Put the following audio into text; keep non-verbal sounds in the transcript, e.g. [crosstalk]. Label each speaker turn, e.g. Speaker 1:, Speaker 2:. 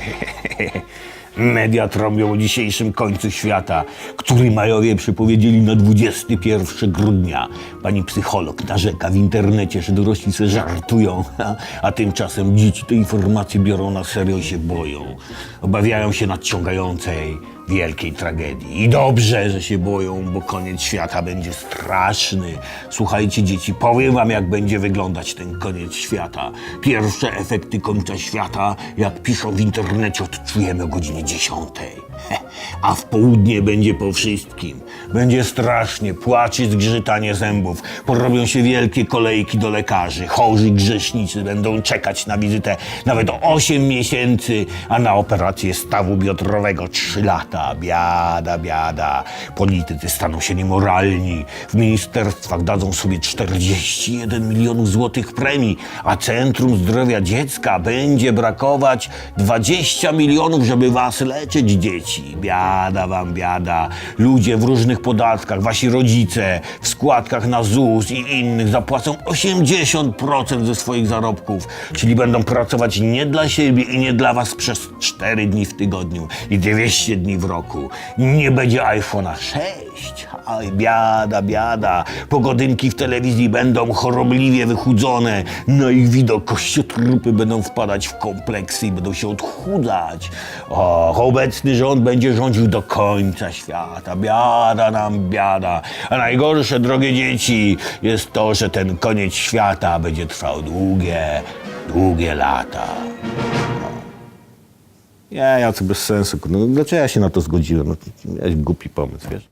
Speaker 1: [laughs] Media trąbią o dzisiejszym końcu świata, który Majowie przypowiedzieli na 21 grudnia. Pani psycholog narzeka w internecie, że dorośli se żartują, a, [laughs] a tymczasem dzieci te informacje biorą na serio i się boją. Obawiają się nadciągającej wielkiej tragedii. I dobrze, że się boją, bo koniec świata będzie straszny. Słuchajcie, dzieci, powiem wam, jak będzie wyglądać ten koniec świata. Pierwsze efekty końca świata, jak piszą w internecie, odczujemy o godzinie 10. [laughs] A w południe będzie po wszystkim. Będzie strasznie, płacze, zgrzytanie zębów. Porobią się wielkie kolejki do lekarzy. Chorzy grzesznicy będą czekać na wizytę nawet o 8 miesięcy, a na operację stawu biodrowego 3 lata. Biada, biada. Politycy staną się niemoralni. W ministerstwach dadzą sobie 41 milionów złotych premii, a Centrum Zdrowia Dziecka będzie brakować 20 milionów, żeby was leczyć, dzieci. Biada wam, biada. Ludzie w różnych podatkach, wasi rodzice w składkach na ZUS i innych zapłacą 80% ze swoich zarobków, czyli będą pracować nie dla siebie i nie dla was przez 4 dni w tygodniu i 200 dni w roku. Nie będzie iPhone'a 6. Aj, biada, biada. Pogodynki w telewizji będą chorobliwie wychudzone. Na ich widok kościotrupy będą wpadać w kompleksy i będą się odchudzać. Och, obecny rząd będzie rządził do końca świata. Biada nam, biada. A najgorsze, drogie dzieci, jest to, że ten koniec świata będzie trwał długie, długie lata. Nie, ja to bez sensu. No, dlaczego ja się na to zgodziłem? No, to miałeś głupi pomysł, wiesz?